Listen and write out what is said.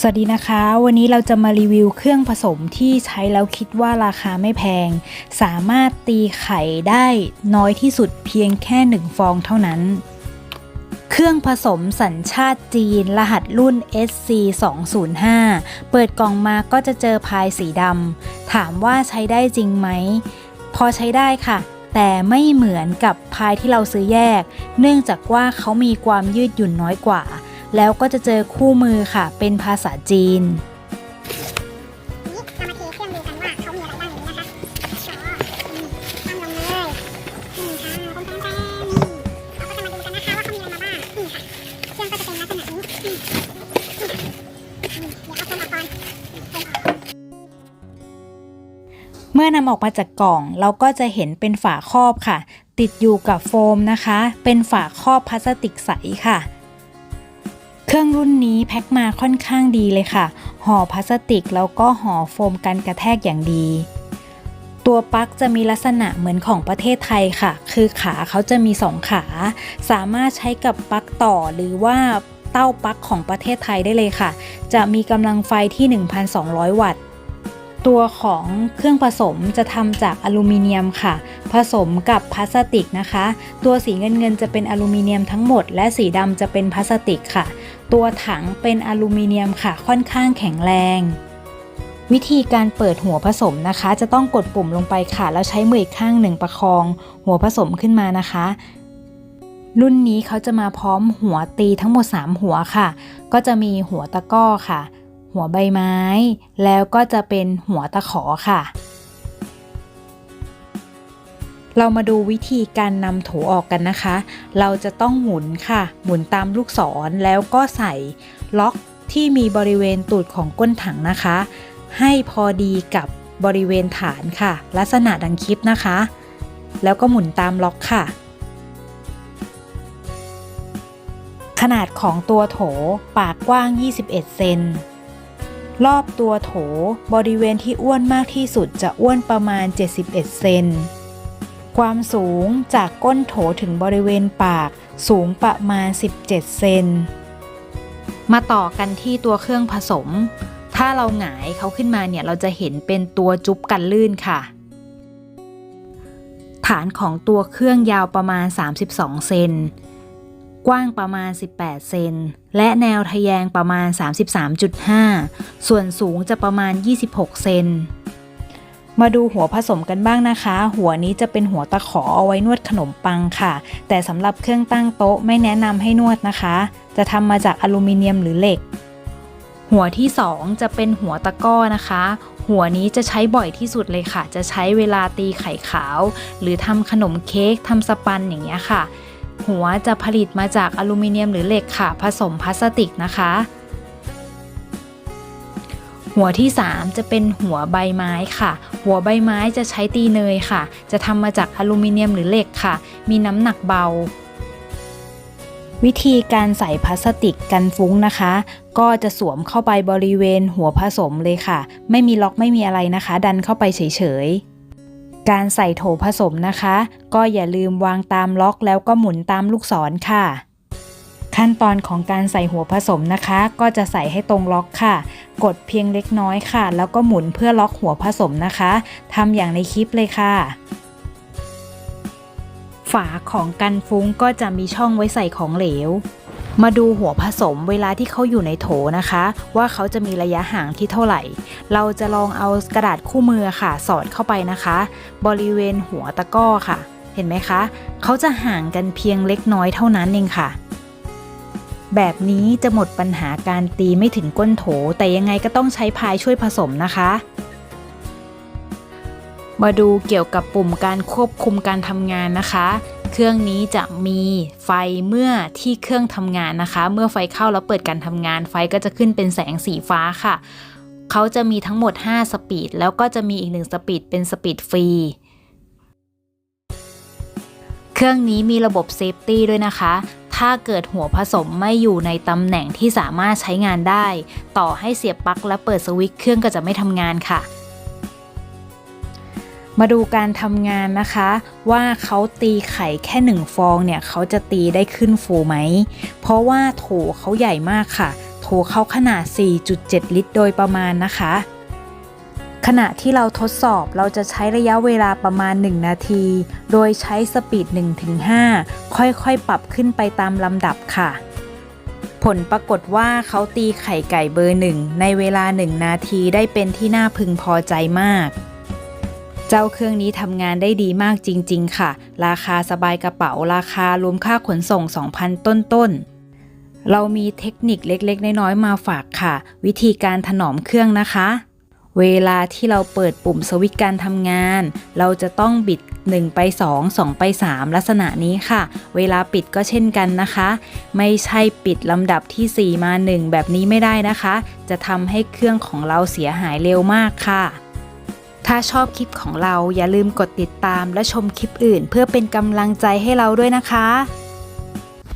สวัสดีนะคะ วันนี้เราจะมารีวิวเครื่องผสมที่ใช้แล้วคิดว่าราคาไม่แพง สามารถตีไข่ได้น้อยที่สุดเพียงแค่หนึ่งฟองเท่านั้น เครื่องผสมสัญชาติจีน รหัสรุ่น SC 205เปิดกล่องมาก็จะเจอพายสีดำถามว่าใช้ได้จริงไหม พอใช้ได้ค่ะ แต่ไม่เหมือนกับพายที่เราซื้อแยก เนื่องจากว่าเขามีความยืดหยุ่นน้อยกว่า แล้วก็จะเจอคู่มือค่ะ เป็นภาษาจีนเมื่อนำออกมาจากกล่องเราก็จะเห็นเป็นฝาครอบค่ะ ติดอยู่กับโฟมนะคะ เป็นฝาครอบพลาสติกใสค่ะ เครื่องรุ่นนี้แพ็คมาค่อนข้างดีเลยค่ะ ห่อพลาสติกแล้วก็ห่อโฟมกันกระแทกอย่างดี ตัวปลั๊กจะมีลักษณะเหมือนของประเทศไทยค่ะ คือขาเขาจะมีสองขา สามารถใช้กับปลั๊กต่อหรือว่าเต้าปลั๊กของประเทศไทยได้เลยค่ะ จะมีกำลังไฟที่ 1,200 วัตต์ ตัวของเครื่องผสมจะทำจากอลูมิเนียมค่ะ ผสมกับพลาสติกนะคะ ตัวสีเงินเงินจะเป็นอลูมิเนียมทั้งหมด และสีดำจะเป็นพลาสติกค่ะ ตัวถังเป็นอลูมิเนียมค่ะค่อนข้างแข็งแรง วิธีการเปิดหัวผสมนะคะ จะต้องกดปุ่มลงไปค่ะ แล้วใช้มืออีกข้างหนึ่งประคอง หัวผสมขึ้นมานะคะ รุ่นนี้เขาจะมาพร้อมหัวตีทั้งหมด 3 หัวค่ะ ก็จะมีหัวตะก้อค่ะ หัวใบไม้ แล้วก็จะเป็นหัวตะขอค่ะ เรามาดูวิธีการนำโถออกกันนะคะ เราจะต้องหมุนค่ะ หมุนตามลูกศรแล้วก็ใส่ล็อกที่มีบริเวณตูดของก้นถังนะคะ ให้พอดีกับบริเวณฐานค่ะ ลักษณะดังคลิปนะคะ แล้วก็หมุนตามล็อกค่ะ ขนาดของตัวโถปากกว้าง 21 เซนรอบตัวโถบริเวณที่อ้วนมากที่สุดจะอ้วนประมาณ 71 เซน ความสูงจากก้นโถถึงบริเวณปากสูงประมาณ 17 เซน มาต่อกันที่ตัวเครื่องผสม ถ้าเราหงายเขาขึ้นมาเนี่ยเราจะเห็นเป็นตัวจุ๊บกันลื่นค่ะ ฐานของตัวเครื่องยาวประมาณ 32 เซน กว้างประมาณ 18 เซน และแนวทะแยงประมาณ 33.5 ส่วนสูงจะประมาณ 26 เซน มาดูหัวผสมกันบ้างนะคะ หัวนี้จะเป็นหัวตะขอเอาไว้นวดขนมปังค่ะ แต่สำหรับเครื่องตั้งโต๊ะไม่แนะนำให้นวดนะคะ จะทำมาจากอลูมิเนียมหรือเหล็ก หัวที่ 2 จะเป็นหัวตะก้อนะคะ หัวนี้จะใช้บ่อยที่สุดเลยค่ะ จะใช้เวลาตีไข่ขาว หรือทำขนมเค้กทำสปันอย่างเงี้ยค่ะ หัวจะผลิตมาจากอลูมิเนียมหรือเหล็กค่ะ ผสมพลาสติกนะคะ หัวที่ 3 จะเป็นหัวใบไม้ค่ะ หัวใบไม้จะใช้ตีเนยค่ะ จะทำมาจากอลูมิเนียมหรือเหล็กค่ะ มีน้ำหนักเบา วิธีการใส่พลาสติกกันฟุ้งนะคะ ก็จะสวมเข้าไปบริเวณหัวผสมเลยค่ะ ไม่มีล็อกไม่มีอะไรนะคะ ดันเข้าไปเฉยๆการใส่โถผสมนะคะ ก็อย่าลืมวางตามล็อกแล้วก็หมุนตามลูกศรค่ะ ขั้นตอนของการใส่หัวผสมนะคะ ก็จะใส่ให้ตรงล็อกค่ะ กดเพียงเล็กน้อยค่ะ แล้วก็หมุนเพื่อล็อกหัวผสมนะคะทำอย่างในคลิปเลยค่ะ ฝาของกันฟุ้งก็จะมีช่องไว้ใส่ของเหลว มาดูหัวผสมเวลาที่เขาอยู่ในโถนะคะ ว่าเขาจะมีระยะห่างที่เท่าไหร่ เราจะลองเอากระดาษคู่มือค่ะ สอดเข้าไปนะคะ บริเวณหัวตะก้อค่ะ เห็นไหมคะ เขาจะห่างกันเพียงเล็กน้อยเท่านั้นเองค่ะ แบบนี้จะหมดปัญหาการตีไม่ถึงก้นโถ แต่ยังไงก็ต้องใช้พายช่วยผสมนะคะ มาดูเกี่ยวกับปุ่มการควบคุมการทำงานนะคะ เครื่องนี้จะมีไฟเมื่อที่เครื่องทำงานนะคะ เมื่อไฟเข้าแล้วเปิดการทำงาน ไฟก็จะขึ้นเป็นแสงสีฟ้าค่ะ เขาจะมีทั้งหมด 5 สปีด แล้วก็จะมีอีกหนึ่งสปีดเป็นสปีดฟรีเครื่องนี้มีระบบเซฟตี้ด้วยนะคะ ถ้าเกิดหัวผสมไม่อยู่ในตำแหน่งที่สามารถใช้งานได้ ต่อให้เสียบปลั๊กและเปิดสวิตช์เครื่องก็จะไม่ทำงานค่ะ มาดูการทำงานนะคะ ว่าเขาตีไข่แค่หนึ่งฟองเนี่ยเขาจะตีได้ขึ้นฟูไหม เพราะว่าโถเขาใหญ่มากค่ะ โถเขาขนาด 4.7 ลิตรโดยประมาณนะคะ ขณะที่เราทดสอบเราจะใช้ระยะเวลาประมาณ 1 นาที โดยใช้สปีด 1-5 ค่อยๆ ปรับขึ้นไปตามลำดับค่ะ ผลปรากฏว่าเขาตีไข่ไก่เบอร์หนึ่งในเวลา 1 นาทีได้เป็นที่น่าพึงพอใจมาก เจ้าเครื่องนี้ทำงานได้ดีมากจริง ๆ ค่ะ ราคาสบายกระเป๋าราคารวมค่าขนส่ง 2,000 ต้นๆเรามีเทคนิคเล็กๆ น้อยๆ มาฝากค่ะ วิธีการถนอมเครื่องนะคะ เวลาที่เราเปิดปุ่มสวิตช์การทำงาน เราจะต้องบิด 1 ไป 2 2 ไป 3 ลักษณะนี้ค่ะ เวลาปิดก็เช่นกันนะคะ ไม่ใช่ปิดลำดับที่ 4 มา 1 แบบนี้ไม่ได้นะคะ จะทำให้เครื่องของเราเสียหายเร็วมากค่ะ ถ้าชอบคลิปของเราอย่าลืมกดติดตามและชมคลิปอื่น เพื่อเป็นกำลังใจให้เราด้วยนะคะ